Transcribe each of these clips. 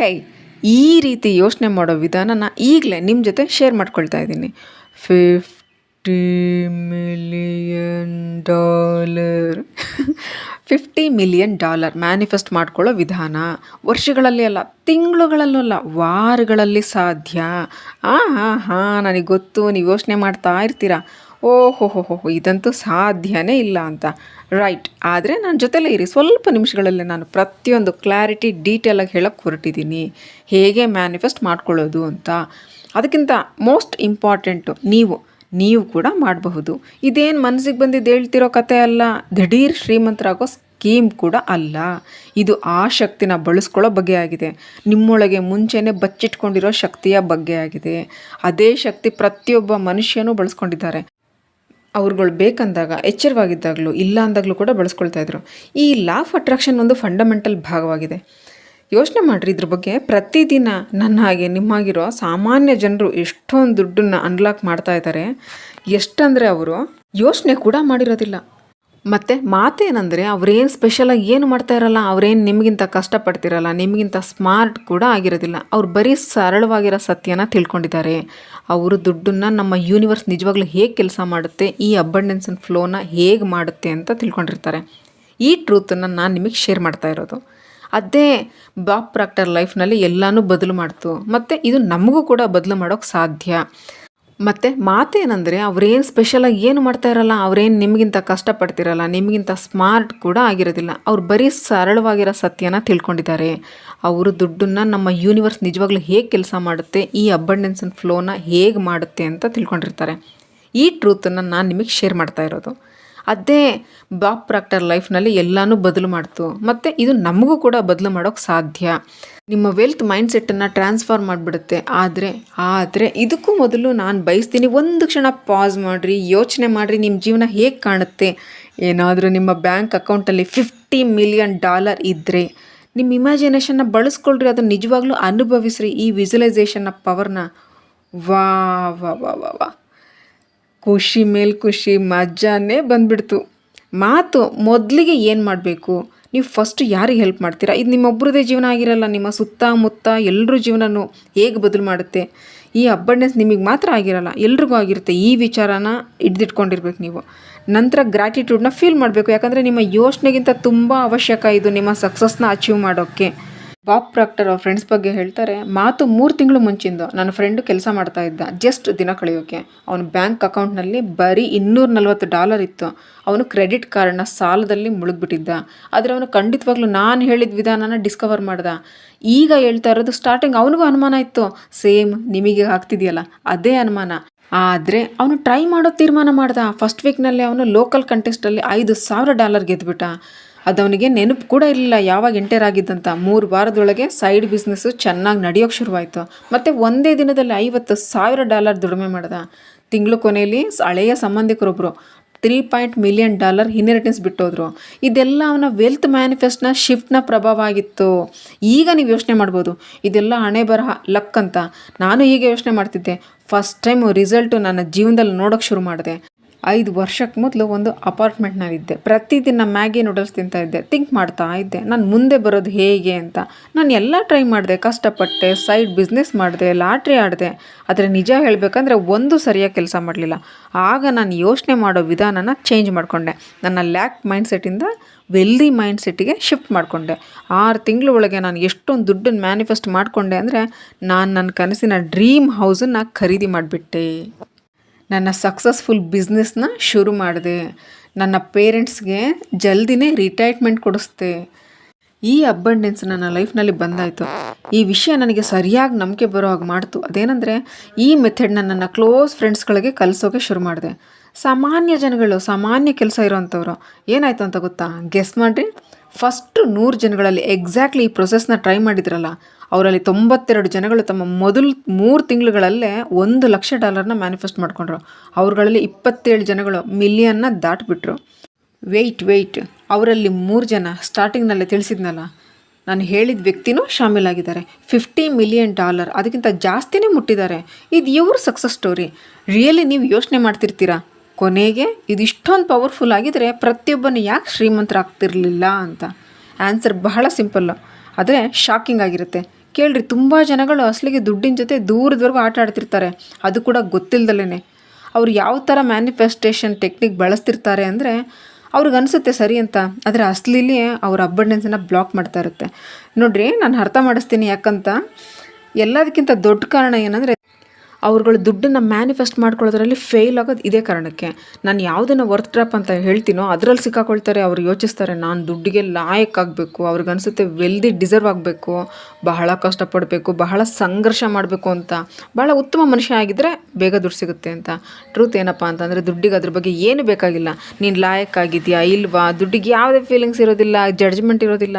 ಹೇ, ಈ ರೀತಿ ಯೋಚನೆ ಮಾಡೋ ವಿಧಾನನ ಈಗಲೇ ನಿಮ್ಮ ಜೊತೆ ಶೇರ್ ಮಾಡ್ಕೊಳ್ತಾ ಇದ್ದೀನಿ. Fifty million dollar fifty million dollar manifest ಮಾಡ್ಕೊಳ್ಳೋ ವಿಧಾನ. ವರ್ಷಗಳಲ್ಲಿ ಅಲ್ಲ, ತಿಂಗಳುಗಳಲ್ಲೂ ಅಲ್ಲ, ವಾರಗಳಲ್ಲಿ ಸಾಧ್ಯ. ಹಾಂ ಹಾಂ ಹಾಂ ನನಗೆ ಗೊತ್ತು, ನೀವು ಯೋಚನೆ ಮಾಡ್ತಾ ಇರ್ತೀರಾ? ಓಹೋ ಹೋ ಹೋ ಇದಂತೂ ಸಾಧ್ಯನೇ ಇಲ್ಲ ಅಂತ. ರೈಟ್ ಆದರೆ ನನ್ನ ಜೊತೆಲೇ ಇರಿ, ಸ್ವಲ್ಪ ನಿಮಿಷಗಳಲ್ಲೇ ನಾನು ಪ್ರತಿಯೊಂದು ಕ್ಲಾರಿಟಿ ಡೀಟೇಲಾಗಿ ಹೇಳೋಕ್ಕೆ ಹೊರಟಿದ್ದೀನಿ ಹೇಗೆ ಮ್ಯಾನಿಫೆಸ್ಟ್ ಮಾಡ್ಕೊಳ್ಳೋದು ಅಂತ. ಅದಕ್ಕಿಂತ ಮೋಸ್ಟ್ ಇಂಪಾರ್ಟೆಂಟು ನೀವು ನೀವು ಕೂಡ ಮಾಡಬಹುದು. ಇದೇನು ಮನಸ್ಸಿಗೆ ಬಂದಿದ್ದು ಹೇಳ್ತಿರೋ ಕತೆ ಅಲ್ಲ. ದಿಢೀರ್ ಶ್ರೀಮಂತರಾಗೋ ಸ್ಕೀಮ್ ಕೂಡ ಅಲ್ಲ. ಇದು ಆ ಶಕ್ತಿನ ಬಳಸ್ಕೊಳ್ಳೋ ಬಗ್ಗೆ ಆಗಿದೆ. ನಿಮ್ಮೊಳಗೆ ಮುಂಚೆನೇ ಬಚ್ಚಿಟ್ಕೊಂಡಿರೋ ಶಕ್ತಿಯ ಬಗ್ಗೆ ಆಗಿದೆ. ಅದೇ ಶಕ್ತಿ ಪ್ರತಿಯೊಬ್ಬ ಮನುಷ್ಯನೂ ಬಳಸ್ಕೊಂಡಿದ್ದಾರೆ. ಅವ್ರುಗಳು ಬೇಕಂದಾಗ, ಎಚ್ಚರವಾಗಿದ್ದಾಗಲೂ ಇಲ್ಲ ಅಂದಾಗಲೂ ಕೂಡ ಬಳಸ್ಕೊಳ್ತಾ ಇದ್ರು. ಈ ಲಾ ಆಫ್ ಅಟ್ರಾಕ್ಷನ್ ಒಂದು ಫಂಡಮೆಂಟಲ್ ಭಾಗವಾಗಿದೆ. ಯೋಚನೆ ಮಾಡಿರಿ ಇದ್ರ ಬಗ್ಗೆ. ಪ್ರತಿದಿನ ನನ್ನ ಹಾಗೆ ನಿಮ್ಮಾಗಿರೋ ಸಾಮಾನ್ಯ ಜನರು ಎಷ್ಟೊಂದು ದುಡ್ಡನ್ನು ಅನ್ಲಾಕ್ ಮಾಡ್ತಾ ಇದ್ದಾರೆ. ಎಷ್ಟಂದರೆ ಅವರು ಯೋಚನೆ ಕೂಡ ಮಾಡಿರೋದಿಲ್ಲ. ಮತ್ತು ಮಾತೇನೆಂದರೆ ಅವ್ರೇನು ಸ್ಪೆಷಲಾಗಿ ಏನು ಮಾಡ್ತಾ ಇರಲ್ಲ, ಅವ್ರೇನು ನಿಮಗಿಂತ ಕಷ್ಟಪಡ್ತಿರಲ್ಲ, ನಿಮಗಿಂತ ಸ್ಮಾರ್ಟ್ ಕೂಡ ಆಗಿರೋದಿಲ್ಲ. ಅವ್ರು ಬರೀ ಸರಳವಾಗಿರೋ ಸತ್ಯನ ತಿಳ್ಕೊಂಡಿದ್ದಾರೆ. ಅವರು ದುಡ್ಡನ್ನು ನಮ್ಮ ಯೂನಿವರ್ಸ್ ನಿಜವಾಗ್ಲೂ ಹೇಗೆ ಕೆಲಸ ಮಾಡುತ್ತೆ, ಈ ಅಬಂಡೆನ್ಸ್ ಫ್ಲೋನ ಹೇಗೆ ಮಾಡುತ್ತೆ ಅಂತ ತಿಳ್ಕೊಂಡಿರ್ತಾರೆ. ಈ ಟ್ರೂತನ್ನು ನಾನು ನಿಮಗೆ ಶೇರ್ ಮಾಡ್ತಾ ಇರೋದು. ಅದೇ ಬಾಬ್ ಪ್ರಾಕ್ಟರ್ ಲೈಫ್ನಲ್ಲಿ ಎಲ್ಲನೂ ಬದಲು ಮಾಡ್ತು. ಮತ್ತು ಇದು ನಮಗೂ ಕೂಡ ಬದಲು ಮಾಡೋಕ್ಕೆ ಸಾಧ್ಯ. ಮತ್ತು ಮಾತೇನಂದರೆ ಅವ್ರೇನು ಸ್ಪೆಷಲಾಗಿ ಏನು ಮಾಡ್ತಾ ಇರಲ್ಲ, ಅವ್ರೇನು ನಿಮಗಿಂತ ಕಷ್ಟಪಡ್ತಿರಲ್ಲ, ನಿಮಗಿಂತ ಸ್ಮಾರ್ಟ್ ಕೂಡ ಆಗಿರೋದಿಲ್ಲ. ಅವ್ರು ಬರೀ ಸರಳವಾಗಿರೋ ಸತ್ಯನ ತಿಳ್ಕೊಂಡಿದ್ದಾರೆ. ಅವರು ದುಡ್ಡನ್ನು ನಮ್ಮ ಯೂನಿವರ್ಸ್ ನಿಜವಾಗ್ಲೂ ಹೇಗೆ ಕೆಲಸ ಮಾಡುತ್ತೆ, ಈ ಅಬಂಡೆನ್ಸ್ ಫ್ಲೋನ ಹೇಗೆ ಮಾಡುತ್ತೆ ಅಂತ ತಿಳ್ಕೊಂಡಿರ್ತಾರೆ. ಈ ಟ್ರೂತನ್ನು ನಾನು ನಿಮಗೆ ಶೇರ್ ಮಾಡ್ತಾ ಇರೋದು. ಅದೇ ಬಾಪ್ ಪ್ರಾಕ್ಟರ್ ಲೈಫ್ನಲ್ಲಿ ಎಲ್ಲನೂ ಬದಲು ಮಾಡ್ತು. ಮತ್ತು ಇದು ನಮಗೂ ಕೂಡ ಬದಲು ಮಾಡೋಕ್ಕೆ ಸಾಧ್ಯ. ನಿಮ್ಮ ವೆಲ್ತ್ ಮೈಂಡ್ಸೆಟ್ಟನ್ನು ಟ್ರಾನ್ಸ್ಫಾರ್ಮ್ ಮಾಡಿಬಿಡುತ್ತೆ. ಆದರೆ ಆದರೆ ಇದಕ್ಕೂ ಮೊದಲು ನಾನು ಬಯಸ್ತೀನಿ ಒಂದು ಕ್ಷಣ ಪಾಸ್ ಮಾಡಿರಿ, ಯೋಚನೆ ಮಾಡಿರಿ ನಿಮ್ಮ ಜೀವನ ಹೇಗೆ ಕಾಣುತ್ತೆ. ಏನಾದರೂ ನಿಮ್ಮ ಬ್ಯಾಂಕ್ ಅಕೌಂಟಲ್ಲಿ ಫಿಫ್ಟಿ ಮಿಲಿಯನ್ ಡಾಲರ್ ಇದ್ದರೆ ನಿಮ್ಮ ಇಮ್ಯಾಜಿನೇಷನ್ನ ಬಳಸ್ಕೊಳ್ರಿ, ಅದನ್ನು ನಿಜವಾಗ್ಲೂ ಅನುಭವಿಸ್ರಿ ಈ ವಿಜುವಲೈಸೇಷನ್ನ ಪವರ್ನ ವಾ ವಾ ವಾ ವಾ ವಾ. ಖುಷಿ ಮೇಲೆ ಖುಷಿ ಮಜಾನೇ ಬಂದ್ಬಿಡ್ತು. ಮಾತು ಮೊದಲಿಗೆ ಏನು ಮಾಡಬೇಕು? ನೀವು ಫಸ್ಟ್ ಯಾರಿಗೆ ಹೆಲ್ಪ್ ಮಾಡ್ತೀರಾ? ಇದು ನಿಮ್ಮೊಬ್ಬರದೇ ಜೀವನ ಆಗಿರಲ್ಲ, ನಿಮ್ಮ ಸುತ್ತಮುತ್ತ ಎಲ್ಲರ ಜೀವನನೂ ಹೇಗೆ ಬದಲು ಮಾಡುತ್ತೆ? ಈ ಅಬ್ಬಂಡೆನ್ಸ್ ನಿಮಗೆ ಮಾತ್ರ ಆಗಿರಲ್ಲ, ಎಲ್ರಿಗೂ ಆಗಿರುತ್ತೆ ಈ ವಿಚಾರನ ಹಿಡ್ದಿಟ್ಕೊಂಡಿರ್ಬೇಕು ನೀವು. ನಂತರ ಗ್ರ್ಯಾಟಿಟ್ಯೂಡ್ನ ಫೀಲ್ ಮಾಡಬೇಕು. ಯಾಕಂದರೆ ನಿಮ್ಮ ಯೋಚನೆಗಿಂತ ತುಂಬ ಅವಶ್ಯಕ ಇದು ನಿಮ್ಮ ಸಕ್ಸಸ್ನ ಅಚೀವ್ ಮಾಡೋಕ್ಕೆ. ಬಾಬ್ ಪ್ರಾಕ್ಟರ್ ಅವ್ರ ಫ್ರೆಂಡ್ಸ್ ಬಗ್ಗೆ ಹೇಳ್ತಾರೆ, ಮಾತು ಮೂರು ತಿಂಗಳು ಮುಂಚಿಂದು ನನ್ನ ಫ್ರೆಂಡು ಕೆಲಸ ಮಾಡ್ತಾ ಇದ್ದ ಜಸ್ಟ್ ದಿನ ಕಳೆಯೋಕೆ. ಅವನ ಬ್ಯಾಂಕ್ ಅಕೌಂಟ್ನಲ್ಲಿ ಬರೀ ಇನ್ನೂರ ನಲ್ವತ್ತು ಡಾಲರ್ ಇತ್ತು. ಅವನು ಕ್ರೆಡಿಟ್ ಕಾರ್ಡ್ನ ಸಾಲದಲ್ಲಿ ಮುಳುಗ್ಬಿಟ್ಟಿದ್ದ. ಆದರೆ ಅವನು ಖಂಡಿತವಾಗ್ಲೂ ನಾನು ಹೇಳಿದ ವಿಧಾನನ ಡಿಸ್ಕವರ್ ಮಾಡ್ದ. ಈಗ ಹೇಳ್ತಾ ಇರೋದು ಸ್ಟಾರ್ಟಿಂಗ್ ಅವನಿಗೂ ಅನುಮಾನ ಇತ್ತು. ಸೇಮ್ ನಿಮಗೆ ಆಗ್ತಿದೆಯಲ್ಲ, ಅದೇ ಅನುಮಾನ. ಆದರೆ ಅವನು ಟ್ರೈ ಮಾಡೋ ತೀರ್ಮಾನ ಮಾಡ್ದ. ಫಸ್ಟ್ ವೀಕ್ನಲ್ಲಿ ಅವನು ಲೋಕಲ್ ಕಂಟೆಸ್ಟಲ್ಲಿ ಐದು ಸಾವಿರ ಡಾಲರ್ ಗೆದ್ದುಬಿಟ್ಟ ಅದು ಅವನಿಗೆ ನೆನಪು ಕೂಡ ಇರಲಿಲ್ಲ. ಯಾವಾಗ ಎಂಟರ್ ಆಗಿದ್ದಂತ ಮೂರು ವಾರದೊಳಗೆ ಸೈಡ್ ಬಿಸ್ನೆಸ್ಸು ಚೆನ್ನಾಗಿ ನಡೆಯೋಕ್ಕೆ ಶುರುವಾಯಿತು. ಮತ್ತು ಒಂದೇ ದಿನದಲ್ಲಿ ಐವತ್ತು ಸಾವಿರ ಡಾಲರ್ ದುಡಿಮೆ ಮಾಡ್ದ. ತಿಂಗಳು ಕೊನೆಯಲ್ಲಿ ಹಳೆಯ ಸಂಬಂಧಿಕರೊಬ್ಬರು three point million dollar inheritance ಬಿಟ್ಟೋದ್ರು. ಇದೆಲ್ಲ ಅವನ ವೆಲ್ತ್ ಮ್ಯಾನಿಫೆಸ್ಟ್ನ ಶಿಫ್ಟ್ನ ಪ್ರಭಾವ ಆಗಿತ್ತು. ಈಗ ನೀವು ಯೋಚನೆ ಮಾಡ್ಬೋದು. ಇದೆಲ್ಲ ಹಣೆ ಬರಹ, ಲಕ್ ಅಂತ. ನಾನು ಹೀಗೆ ಯೋಚನೆ ಮಾಡ್ತಿದ್ದೆ. ಫಸ್ಟ್ ಟೈಮ್ ರಿಸಲ್ಟು ನನ್ನ ಜೀವನದಲ್ಲಿ ನೋಡೋಕ್ಕೆ ಶುರು ಮಾಡಿದೆ. ಐದು ವರ್ಷಕ್ಕೆ ಮೊದಲು ಒಂದು ಅಪಾರ್ಟ್ಮೆಂಟ್ನಲ್ಲಿದ್ದೆ ಪ್ರತಿದಿನ ಮ್ಯಾಗಿ ನೂಡಲ್ಸ್ ತಿಂತಾ ಇದ್ದೆ. ಥಿಂಕ್ ಮಾಡ್ತಾ ಇದ್ದೆ. ನಾನು ಮುಂದೆ ಬರೋದು ಹೇಗೆ ಅಂತ. ನಾನು ಎಲ್ಲ ಟ್ರೈ ಮಾಡಿದೆ. ಕಷ್ಟಪಟ್ಟೆ ಸೈಡ್ ಬಿಸ್ನೆಸ್ ಮಾಡಿದೆ, ಲಾಟ್ರಿ ಆಡಿದೆ. ಆದರೆ ನಿಜ ಹೇಳಬೇಕಂದ್ರೆ ಒಂದು ಸರಿಯಾಗಿ ಕೆಲಸ ಮಾಡಲಿಲ್ಲ. ಆಗ ನಾನು ಯೋಚನೆ ಮಾಡೋ ವಿಧಾನನ ಚೇಂಜ್ ಮಾಡಿಕೊಂಡೆ. ನನ್ನ ಲ್ಯಾಕ್ ಮೈಂಡ್ಸೆಟ್ಟಿಂದ ವೆಲ್ದಿ ಮೈಂಡ್ಸೆಟ್ಟಿಗೆ ಶಿಫ್ಟ್ ಮಾಡಿಕೊಂಡೆ. ಆರು ತಿಂಗಳ ಒಳಗೆ ನಾನು ಎಷ್ಟೊಂದು ದುಡ್ಡನ್ನು ಮ್ಯಾನಿಫೆಸ್ಟ್ ಮಾಡಿಕೊಂಡೆ ಅಂದರೆ ನಾನು ನನ್ನ ಕನಸಿನ ಡ್ರೀಮ್ ಹೌಸನ್ನು ಖರೀದಿ ಮಾಡಿಬಿಟ್ಟೆ. ನನ್ನ ಸಕ್ಸಸ್ಫುಲ್ ಬಿಸ್ನೆಸ್ನ ಶುರು ಮಾಡಿದೆ. ನನ್ನ ಪೇರೆಂಟ್ಸ್ಗೆ ಜಲ್ದಿನೇ ರಿಟೈರ್ಮೆಂಟ್ ಕೊಡಿಸ್ದೆ. ಈ ಅಬ್ಬಂಡೆನ್ಸ್ ನನ್ನ ಲೈಫ್ನಲ್ಲಿ ಬಂದಾಯಿತು. ಈ ವಿಷಯ ನನಗೆ ಸರಿಯಾಗಿ ನಂಬಿಕೆ ಬರೋ ಹಾಗೆ ಮಾಡ್ತು. ಅದೇನೆಂದರೆ, ಈ ಮೆಥಡ್ನ ನನ್ನ ಕ್ಲೋಸ್ ಫ್ರೆಂಡ್ಸ್ಗಳಿಗೆ ಕಲಿಸೋಕೆ ಶುರು ಮಾಡಿದೆ. ಸಾಮಾನ್ಯ ಜನಗಳು, ಸಾಮಾನ್ಯ ಕೆಲಸ ಇರೋವಂಥವ್ರು ಏನಾಯಿತು ಅಂತ ಗೊತ್ತಾ? ಗೆಸ್ ಮಾಡಿರಿ. ಫಸ್ಟು ನೂರು ಜನಗಳಲ್ಲಿ ಎಕ್ಸಾಕ್ಟ್ಲಿ ಈ ಪ್ರೊಸೆಸ್ನ ಟ್ರೈ ಮಾಡಿದ್ರಲ್ಲ, ಅವರಲ್ಲಿ ತೊಂಬತ್ತೆರಡು ಜನಗಳು ತಮ್ಮ ಮೊದಲು ಮೂರು ತಿಂಗಳುಗಳಲ್ಲೇ ಒಂದು ಲಕ್ಷ ಡಾಲರ್ನ ಮ್ಯಾನಿಫೆಸ್ಟ್ ಮಾಡಿಕೊಂಡ್ರು. ಅವ್ರುಗಳಲ್ಲಿ ಇಪ್ಪತ್ತೇಳು ಜನಗಳು ಮಿಲಿಯನ್ನ ದಾಟಿಬಿಟ್ರು. ವೆಯ್ಟ್ ವೆಯ್ಟ್ ಅವರಲ್ಲಿ ಮೂರು ಜನ ಸ್ಟಾರ್ಟಿಂಗ್ನಲ್ಲೇ ತಿಳಿಸಿದ್ನಲ್ಲ, ನಾನು ಹೇಳಿದ ವ್ಯಕ್ತಿನೂ ಶಾಮೀಲಾಗಿದ್ದಾರೆ. ಫಿಫ್ಟಿ ಮಿಲಿಯನ್ ಡಾಲರ್ ಅದಕ್ಕಿಂತ ಜಾಸ್ತಿನೇ ಮುಟ್ಟಿದ್ದಾರೆ. ಇದು ಇವರು ಸಕ್ಸಸ್ ಸ್ಟೋರಿ ರಿಯಲಿ ನೀವು ಯೋಚನೆ ಮಾಡ್ತಿರ್ತೀರಾ? ಕೊನೆಗೆ ಇದು ಇಷ್ಟೊಂದು ಪವರ್ಫುಲ್ ಆಗಿದ್ದರೆ ಪ್ರತಿಯೊಬ್ಬನು ಯಾಕೆ ಶ್ರೀಮಂತರಾಗ್ತಿರಲಿಲ್ಲ ಅಂತ? ಆನ್ಸರ್ ಬಹಳ ಸಿಂಪಲ್ಲು ಆದರೆ ಶಾಕಿಂಗ್ ಆಗಿರುತ್ತೆ. ಕೇಳ್ರಿ, ತುಂಬ ಜನಗಳು ಅಸಲಿಗೆ ದುಡ್ಡಿನ ಜೊತೆ ದೂರದವರೆಗೂ ಆಟ ಆಡ್ತಿರ್ತಾರೆ. ಅದು ಕೂಡ ಗೊತ್ತಿಲ್ಲದಲ್ಲೇ ಅವ್ರು ಯಾವ ಥರ ಮ್ಯಾನಿಫೆಸ್ಟೇಷನ್ ಟೆಕ್ನಿಕ್ ಬಳಸ್ತಿರ್ತಾರೆ ಅಂದರೆ ಅವ್ರಿಗೆ ಅನಿಸುತ್ತೆ ಸರಿ ಅಂತ. ಆದರೆ ಅಸಲಿಲಿ ಅವ್ರ ಅಬ್ಬಂಡೆನ್ಸನ್ನು ಬ್ಲಾಕ್ ಮಾಡ್ತಾ ಇರುತ್ತೆ. ನೋಡಿರಿ, ನಾನು ಅರ್ಥ ಮಾಡಿಸ್ತೀನಿ ಯಾಕಂತ. ಎಲ್ಲದಕ್ಕಿಂತ ದೊಡ್ಡ ಕಾರಣ ಏನಂದರೆ ಅವ್ರುಗಳು ದುಡ್ಡನ್ನು ಮ್ಯಾನಿಫೆಸ್ಟ್ ಮಾಡ್ಕೊಳ್ಳೋದ್ರಲ್ಲಿ ಫೇಲ್ ಆಗೋದು ಇದೇ ಕಾರಣಕ್ಕೆ. ನಾನು ಯಾವುದನ್ನು ವರ್ತ್ ಟ್ರಾಪ್ ಅಂತ ಹೇಳ್ತೀನೋ ಅದರಲ್ಲಿ ಸಿಕ್ಕಾಕೊಳ್ತಾರೆ, ಅವ್ರು ಯೋಚಿಸ್ತಾರೆ, ನಾನು ದುಡ್ಡಿಗೆ ಲಾಯಕ್ಕಾಗಬೇಕು ಆಗಬೇಕು, ಅವ್ರಿಗೆ ಅನಿಸುತ್ತೆ ವೆಲ್ದಿ ಡಿಸರ್ವ್ ಆಗಬೇಕು, ಬಹಳ ಕಷ್ಟಪಡಬೇಕು, ಬಹಳ ಸಂಘರ್ಷ ಮಾಡಬೇಕು ಅಂತ. ಬಹಳ ಉತ್ತಮ ಮನುಷ್ಯ ಆಗಿದ್ದರೆ ಬೇಗ ದುಡ್ಡು ಸಿಗುತ್ತೆ ಅಂತ. ಟ್ರೂತ್ ಏನಪ್ಪ ಅಂತಂದರೆ ದುಡ್ಡಿಗೆ ಅದ್ರ ಬಗ್ಗೆ ಏನು ಬೇಕಾಗಿಲ್ಲ. ನೀನು ಲಾಯಕ್ ಆಗಿದೆಯಾ, ಇಲ್ವಾ, ದುಡ್ಡಿಗೆ ಯಾವುದೇ ಫೀಲಿಂಗ್ಸ್ ಇರೋದಿಲ್ಲ ಜಡ್ಜ್ಮೆಂಟ್ ಇರೋದಿಲ್ಲ.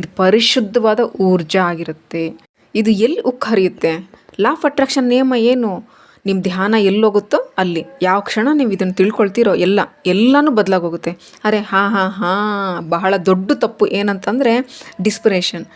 ಇದು ಪರಿಶುದ್ಧವಾದ ಊರ್ಜಾ ಆಗಿರುತ್ತೆ. ಇದು ಎಲ್ಲಿ ಉಕ್ಕು ಹರಿಯುತ್ತೆ ಲಾ ಆಫ್ ಅಟ್ರಾಕ್ಷನ್ ನಿಯಮ ಏನು? ನಿಮ್ಮ ಧ್ಯಾನ ಎಲ್ಲೋಗುತ್ತೋ ಅಲ್ಲಿ. ಯಾವ ಕ್ಷಣ ನೀವು ಇದನ್ನು ತಿಳ್ಕೊಳ್ತೀರೋ ಎಲ್ಲ. ಎಲ್ಲನೂ ಬದಲಾಗೋಗುತ್ತೆ. ಅರೆ ಹಾಂ ಹಾಂ ಹಾಂ, ಬಹಳ ದೊಡ್ಡ ತಪ್ಪು ಏನಂತಂದರೆ ಡಿಸ್ಪಿರೇಷನ್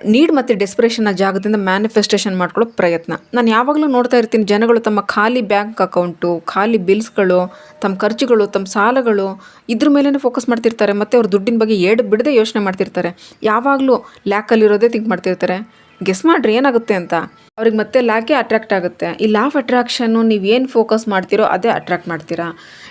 ನೀಡ್ ಮತ್ತು ಡೆಸ್ಪಿರೇಷನ್ನ ಜಾಗದಿಂದ ಮ್ಯಾನಿಫೆಸ್ಟೇಷನ್ ಮಾಡ್ಕೊಳ್ಳೋ ಪ್ರಯತ್ನ. ನಾನು ಯಾವಾಗಲೂ ನೋಡ್ತಾ ಇರ್ತೀನಿ ಜನಗಳು ತಮ್ಮ ಖಾಲಿ ಬ್ಯಾಂಕ್ ಅಕೌಂಟು ಖಾಲಿ ಬಿಲ್ಸ್ಗಳು ತಮ್ಮ ಖರ್ಚುಗಳು, ತಮ್ಮ ಸಾಲಗಳು ಇದ್ರ ಮೇಲೇ ಫೋಕಸ್ ಮಾಡ್ತಿರ್ತಾರೆ. ಮತ್ತು ಅವ್ರ ದುಡ್ಡಿನ ಬಗ್ಗೆ ಏಡು ಬಿಡದೆ ಯೋಚನೆ ಮಾಡ್ತಿರ್ತಾರೆ. ಯಾವಾಗಲೂ ಲ್ಯಾಕಲ್ಲಿರೋದೇ ಥಿಂಕ್ ಮಾಡ್ತಿರ್ತಾರೆ. ಗೆಸ್ ಮಾಡ್ರಿ, ಏನಾಗುತ್ತೆ ಅಂತ. ಅವ್ರಿಗೆ ಮತ್ತೆ ಲಾಕೆ ಅಟ್ರಾಕ್ಟ್ ಆಗುತ್ತೆ. ಈ ಲಾ ಆಫ್ ಅಟ್ರಾಕ್ಷನ್ನು ನೀವು ಏನು ಫೋಕಸ್ ಮಾಡ್ತೀರೋ ಅದೇ ಅಟ್ರಾಕ್ಟ್ ಮಾಡ್ತೀರಾ.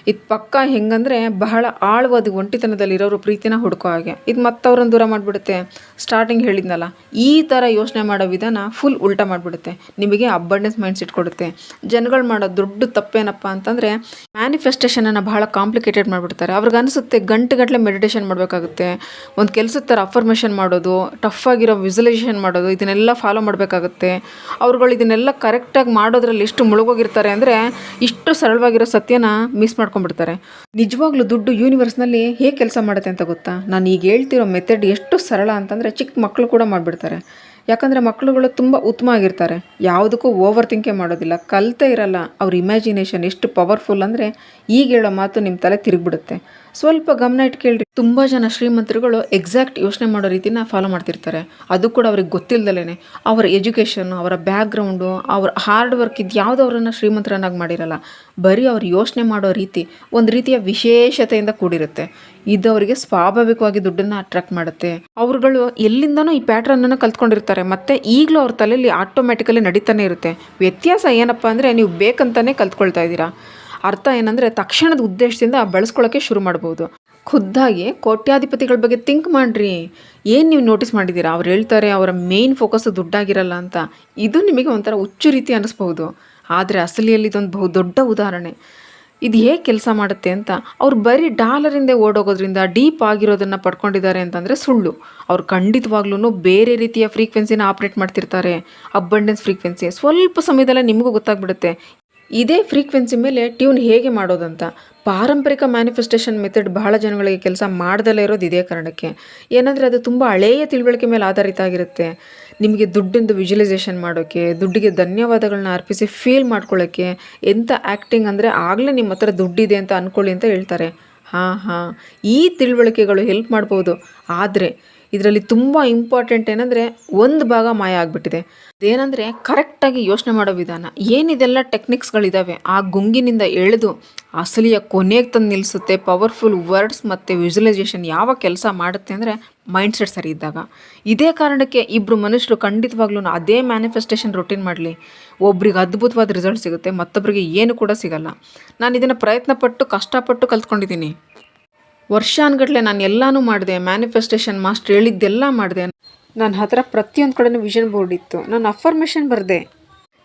ಇದು ಪಕ್ಕ ಹೆಂಗಂದರೆ ಬಹಳ ಆಳವಾದ ಒಂಟಿತನದಲ್ಲಿರೋರು ಪ್ರೀತಿನ ಹುಡ್ಕೋ ಹಾಗೆ. ಇದು ಮತ್ತವ್ರನ್ನ ದೂರ ಮಾಡಿಬಿಡುತ್ತೆ. ಸ್ಟಾರ್ಟಿಂಗ್ ಹೇಳಿದ್ನಲ್ಲ, ಈ ಥರ ಯೋಚನೆ ಮಾಡೋ ವಿಧಾನ ಫುಲ್ ಉಲ್ಟಾ ಮಾಡಿಬಿಡುತ್ತೆ. ನಿಮಗೆ ಅಬ್ಬಂಡೆನ್ಸ್ ಮೈಂಡ್ ಸೆಟ್ ಕೊಡುತ್ತೆ. ಜನಗಳು ಮಾಡೋ ದೊಡ್ಡ ತಪ್ಪೇನಪ್ಪ ಅಂತಂದರೆ ಮ್ಯಾನಿಫೆಸ್ಟೇಷನನ್ನು ಬಹಳ ಕಾಂಪ್ಲಿಕೇಟೆಡ್ ಮಾಡಿಬಿಡ್ತಾರೆ. ಅವ್ರಿಗೆ ಅನಿಸುತ್ತೆ ಗಂಟೆಗಟ್ಟಲೆ ಮೆಡಿಟೇಷನ್ ಮಾಡಬೇಕಾಗುತ್ತೆ. ಒಂದು ಕೆಲಸದ ಥರ ಅಫರ್ಮೇಷನ್ ಮಾಡೋದು ಟಫ್ ಆಗಿರೋ ವಿಸುಲೈಸೇಷನ್ ಮಾಡೋದು, ಇದನ್ನೆಲ್ಲ ಫಾಲೋ ಮಾಡಬೇಕಾಗುತ್ತೆ. ಅವ್ರುಗಳು ಇದನ್ನೆಲ್ಲ ಕರೆಕ್ಟಾಗಿ ಮಾಡೋದ್ರಲ್ಲಿ ಎಷ್ಟು ಮುಳುಗೋಗಿರ್ತಾರೆ ಅಂದರೆ ಇಷ್ಟು ಸರಳವಾಗಿರೋ ಸತ್ಯನ ಮಿಸ್ ಮಾಡ್ಕೊಂಡ್ಬಿಡ್ತಾರೆ. ನಿಜವಾಗ್ಲೂ ದುಡ್ಡು ಯೂನಿವರ್ಸ್ನಲ್ಲಿ ಹೇಗೆ ಕೆಲಸ ಮಾಡುತ್ತೆ ಅಂತ ಗೊತ್ತಾ? ನಾನು ಈಗ ಹೇಳ್ತಿರೋ ಮೆಥಡ್ ಎಷ್ಟು ಸರಳ ಅಂತಂದರೆ ಚಿಕ್ಕ ಮಕ್ಕಳು ಕೂಡ ಮಾಡಿಬಿಡ್ತಾರೆ. ಯಾಕಂದರೆ ಮಕ್ಕಳುಗಳು ತುಂಬ ಉತ್ತಮ ಆಗಿರ್ತಾರೆ ಯಾವುದಕ್ಕೂ ಓವರ್ ಥಿಂಕೆ ಮಾಡೋದಿಲ್ಲ. ಕಲಿತೇ ಇರಲ್ಲ. ಅವ್ರ ಇಮ್ಯಾಜಿನೇಷನ್ ಎಷ್ಟು ಪವರ್ಫುಲ್ ಅಂದರೆ ಈಗ ಹೇಳೋ ಮಾತು ನಿಮ್ಮ ತಲೆ ತಿರುಗಿಬಿಡುತ್ತೆ. ಸ್ವಲ್ಪ ಗಮನ ಇಟ್ಕೇಳ್ರಿ. ತುಂಬ ಜನ ಶ್ರೀಮಂತರುಗಳು ಎಕ್ಸಾಕ್ಟ್ ಯೋಚನೆ ಮಾಡೋ ರೀತಿನ ಫಾಲೋ ಮಾಡ್ತಿರ್ತಾರೆ. ಅದು ಕೂಡ ಅವ್ರಿಗೆ ಗೊತ್ತಿಲ್ದಲೇ ಅವರ ಎಜುಕೇಷನ್ನು ಅವರ ಬ್ಯಾಕ್ಗ್ರೌಂಡು ಅವ್ರ ಹಾರ್ಡ್ ವರ್ಕ್ ಇದು ಯಾವುದು ಅವರನ್ನು ಶ್ರೀಮಂತರನ್ನಾಗಿ ಮಾಡಿರಲ್ಲ. ಬರೀ ಅವ್ರು ಯೋಚನೆ ಮಾಡೋ ರೀತಿ ಒಂದು ರೀತಿಯ ವಿಶೇಷತೆಯಿಂದ ಕೂಡಿರುತ್ತೆ. ಇದು ಸ್ವಾಭಾವಿಕವಾಗಿ ದುಡ್ಡನ್ನು ಅಟ್ರಾಕ್ಟ್ ಮಾಡುತ್ತೆ. ಅವ್ರುಗಳು ಎಲ್ಲಿಂದನೂ ಈ ಪ್ಯಾಟ್ರನನ್ನು ಕಲ್ತ್ಕೊಂಡಿರ್ತಾರೆ. ಮತ್ತೆ ಈಗಲೂ ಅವ್ರ ತಲೆಯಲ್ಲಿ ಆಟೋಮ್ಯಾಟಿಕಲಿ ನಡೀತಾನೆ ಇರುತ್ತೆ. ವ್ಯತ್ಯಾಸ ಏನಪ್ಪ ಅಂದರೆ ನೀವು ಬೇಕಂತಾನೆ ಕಲ್ತ್ಕೊಳ್ತಾ ಇದ್ದೀರಾ. ಅರ್ಥ ಏನಂದರೆ ತಕ್ಷಣದ ಉದ್ದೇಶದಿಂದ ಬಳಸ್ಕೊಳ್ಳೋಕ್ಕೆ ಶುರು ಮಾಡ್ಬೋದು. ಖುದ್ದಾಗಿ ಕೋಟ್ಯಾಧಿಪತಿಗಳ ಬಗ್ಗೆ ಥಿಂಕ್ ಮಾಡಿರಿ. ಏನು ನೀವು ನೋಟಿಸ್ ಮಾಡಿದ್ದೀರಾ? ಅವ್ರು ಹೇಳ್ತಾರೆ ಅವರ ಮೇಯ್ನ್ ಫೋಕಸ್ ದುಡ್ಡಾಗಿರಲ್ಲ ಅಂತ. ಇದು ನಿಮಗೆ ಒಂಥರ ಹುಚ್ಚು ರೀತಿ ಅನ್ನಿಸ್ಬಹುದು ಆದರೆ ಅಸಲಿಯಲ್ಲಿ ಇದೊಂದು ಬಹು ದೊಡ್ಡ ಉದಾಹರಣೆ. ಇದು ಹೇಗೆ ಕೆಲಸ ಮಾಡುತ್ತೆ ಅಂತ, ಅವ್ರು ಬರೀ ಡಾಲರಿಂದ ಓಡೋಗೋದ್ರಿಂದ ಡೀಪ್ ಆಗಿರೋದನ್ನು ಪಡ್ಕೊಂಡಿದ್ದಾರೆ ಅಂತಂದರೆ ಸುಳ್ಳು. ಅವ್ರು ಖಂಡಿತವಾಗ್ಲೂ ಬೇರೆ ರೀತಿಯ ಫ್ರೀಕ್ವೆನ್ಸಿನ ಆಪ್ರೇಟ್ ಮಾಡ್ತಿರ್ತಾರೆ, ಅಬ್ಬಂಡೆನ್ಸ್ ಫ್ರೀಕ್ವೆನ್ಸಿ. ಸ್ವಲ್ಪ ಸಮಯದಲ್ಲೇ ನಿಮಗೂ ಗೊತ್ತಾಗ್ಬಿಡುತ್ತೆ. ಇದೇ ಫ್ರೀಕ್ವೆನ್ಸಿ ಮೇಲೆ ಟ್ಯೂನ್ ಹೇಗೆ ಮಾಡೋದಂತ. ಪಾರಂಪರಿಕ ಮ್ಯಾನಿಫೆಸ್ಟೇಷನ್ ಮೆಥಡ್ ಬಹಳ ಜನಗಳಿಗೆ ಕೆಲಸ ಮಾಡದಲ್ಲೇ ಇರೋದು ಇದೇ ಕಾರಣಕ್ಕೆ. ಏನಂದರೆ ಅದು ತುಂಬ ಹಳೆಯ ತಿಳುವಳಿಕೆ ಮೇಲೆ ಆಧಾರಿತ ಆಗಿರುತ್ತೆ. ನಿಮಗೆ ದುಡ್ಡಿಂದು ವಿಜುವಲೈಸೇಷನ್ ಮಾಡೋಕ್ಕೆ ದುಡ್ಡಿಗೆ ಧನ್ಯವಾದಗಳನ್ನ ಅರ್ಪಿಸಿ ಫೀಲ್ ಮಾಡ್ಕೊಳ್ಳೋಕ್ಕೆ ಎಂಥ ಆ್ಯಕ್ಟಿಂಗ್ ಅಂದರೆ ಆಗಲೇ ನಿಮ್ಮ ಹತ್ರ ದುಡ್ಡಿದೆ ಅಂತ ಅಂದ್ಕೊಳ್ಳಿ ಅಂತ ಹೇಳ್ತಾರೆ. ಹಾಂ ಹಾಂ. ಈ ತಿಳುವಳಿಕೆಗಳು ಹೆಲ್ಪ್ ಮಾಡ್ಬೋದು. ಆದರೆ ಇದರಲ್ಲಿ ತುಂಬ ಇಂಪಾರ್ಟೆಂಟ್ ಏನಂದರೆ ಒಂದು ಭಾಗ ಮಾಯ ಆಗಿಬಿಟ್ಟಿದೆ. ಅದೇನೆಂದರೆ ಕರೆಕ್ಟಾಗಿ ಯೋಚನೆ ಮಾಡೋ ವಿಧಾನ. ಏನಿದೆಲ್ಲ ಟೆಕ್ನಿಕ್ಸ್ಗಳಿದ್ದಾವೆ ಆ ಗುಂಗಿನಿಂದ ಎಳೆದು ಅಸಲಿಯ ಕೊನೆಗೆ ತಂದು ನಿಲ್ಲಿಸುತ್ತೆ ಪವರ್ಫುಲ್ ವರ್ಡ್ಸ್ ಮತ್ತು ವಿಜುವಲೈಸೇಷನ್ ಯಾವ ಕೆಲಸ ಮಾಡುತ್ತೆ ಅಂದರೆ ಮೈಂಡ್ಸೆಟ್ ಸರಿ ಇದ್ದಾಗ. ಇದೇ ಕಾರಣಕ್ಕೆ ಇಬ್ಬರು ಮನುಷ್ಯರು ಖಂಡಿತವಾಗ್ಲೂ ಅದೇ ಮ್ಯಾನಿಫೆಸ್ಟೇಷನ್ ರೊಟೀನ್ ಮಾಡಲಿ. ಒಬ್ರಿಗೆ ಅದ್ಭುತವಾದ ರಿಸಲ್ಟ್ ಸಿಗುತ್ತೆ ಮತ್ತೊಬ್ಬರಿಗೆ ಏನು ಕೂಡ ಸಿಗಲ್ಲ. ನಾನು ಇದನ್ನು ಪ್ರಯತ್ನಪಟ್ಟು, ಕಷ್ಟಪಟ್ಟು ಕಲ್ತ್ಕೊಂಡಿದ್ದೀನಿ ವರ್ಷಾನ್ಗಟ್ಲೆ ನಾನು ಎಲ್ಲನೂ ಮಾಡಿದೆ ಮ್ಯಾನಿಫೆಸ್ಟೇಷನ್ ಮಾಸ್ಟರ್ ಹೇಳಿದ್ದೆಲ್ಲ ಮಾಡಿದೆ. ನನ್ನ ಹತ್ರ ಪ್ರತಿಯೊಂದು ಕಡೆನೂ ವಿಷನ್ ಬೋರ್ಡ್ ಇತ್ತು. ನಾನು ಅಫರ್ಮೇಷನ್ ಬರೆದೆ.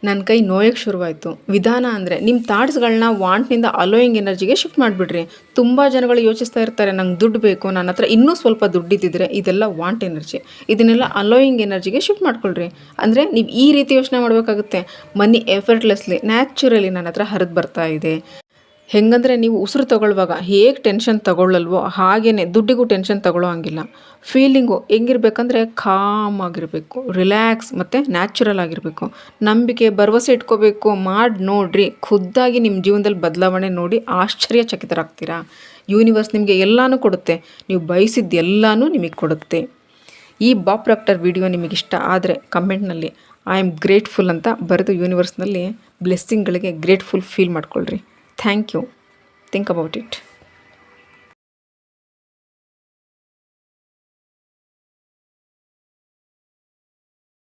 ನನ್ನ ಕೈ ನೋಯಕ್ಕೆ ಶುರುವಾಯಿತು. ವಿಧಾನ ಅಂದರೆ ನಿಮ್ಮ ಥಾಟ್ಸ್ಗಳನ್ನ ವಾಂಟ್ನಿಂದ ಅಲೋಯಿಂಗ್ ಎನರ್ಜಿಗೆ ಶಿಫ್ಟ್ ಮಾಡಿಬಿಡ್ರಿ. ತುಂಬ ಜನಗಳು ಯೋಚಿಸ್ತಾ ಇರ್ತಾರೆ, ನಂಗೆ ದುಡ್ಡು ಬೇಕು ನನ್ನ ಹತ್ರ ಇನ್ನೂ ಸ್ವಲ್ಪ ದುಡ್ಡಿದ್ದಿದ್ರೆ ಇದೆಲ್ಲ ವಾಂಟ್ ಎನರ್ಜಿ ಇದನ್ನೆಲ್ಲ ಅಲೋಯಿಂಗ್ ಎನರ್ಜಿಗೆ ಶಿಫ್ಟ್ ಮಾಡ್ಕೊಳ್ರಿ. ಅಂದರೆ ನೀವು ಈ ರೀತಿ ಯೋಚನೆ ಮಾಡಬೇಕಾಗುತ್ತೆ. ಮನಿ ಎಫರ್ಟ್ಲೆಸ್ಲಿ ನ್ಯಾಚುರಲಿ ನನ್ನ ಹತ್ರ ಹರಿದು ಬರ್ತಾ ಇದೆ. ಹೆಂಗಂದರೆ ನೀವು ಉಸಿರು ತಗೊಳ್ಳುವಾಗ ಹೇಗೆ ಟೆನ್ಷನ್ ತಗೊಳ್ಳಲ್ವೋ ಹಾಗೇ ದುಡ್ಡಿಗೂ ಟೆನ್ಷನ್ ತಗೊಳ್ಳೋ ಹಂಗಿಲ್ಲ. ಫೀಲಿಂಗು ಹೆಂಗಿರ್ಬೇಕಂದ್ರೆ ಕಾಮ್ ಆಗಿರಬೇಕು ರಿಲ್ಯಾಕ್ಸ್ ಮತ್ತು ನ್ಯಾಚುರಲ್ ಆಗಿರಬೇಕು. ನಂಬಿಕೆ, ಭರವಸೆ ಇಟ್ಕೋಬೇಕು, ಮಾಡಿ ನೋಡಿರಿ. ಖುದ್ದಾಗಿ ನಿಮ್ಮ ಜೀವನದಲ್ಲಿ ಬದಲಾವಣೆ ನೋಡಿ ಆಶ್ಚರ್ಯಚಕಿತರಾಗ್ತೀರಾ? ಯೂನಿವರ್ಸ್ ನಿಮಗೆ ಎಲ್ಲನೂ ಕೊಡುತ್ತೆ. ನೀವು ಬಯಸಿದ್ದು ಎಲ್ಲನೂ ನಿಮಗೆ ಕೊಡುತ್ತೆ. ಈ ಬಾಪ್ ಡಾಕ್ಟರ್ ವಿಡಿಯೋ ನಿಮಗೆ ಇಷ್ಟ ಆದರೆ ಕಮೆಂಟ್ನಲ್ಲಿ ಐ ಆಮ್ ಗ್ರೇಟ್ಫುಲ್ ಅಂತ ಬರೆದು ಯೂನಿವರ್ಸ್ನಲ್ಲಿ ಬ್ಲೆಸ್ಸಿಂಗ್ಗಳಿಗೆ ಗ್ರೇಟ್ಫುಲ್ ಫೀಲ್ ಮಾಡ್ಕೊಳ್ರಿ. Thank you. Think about it.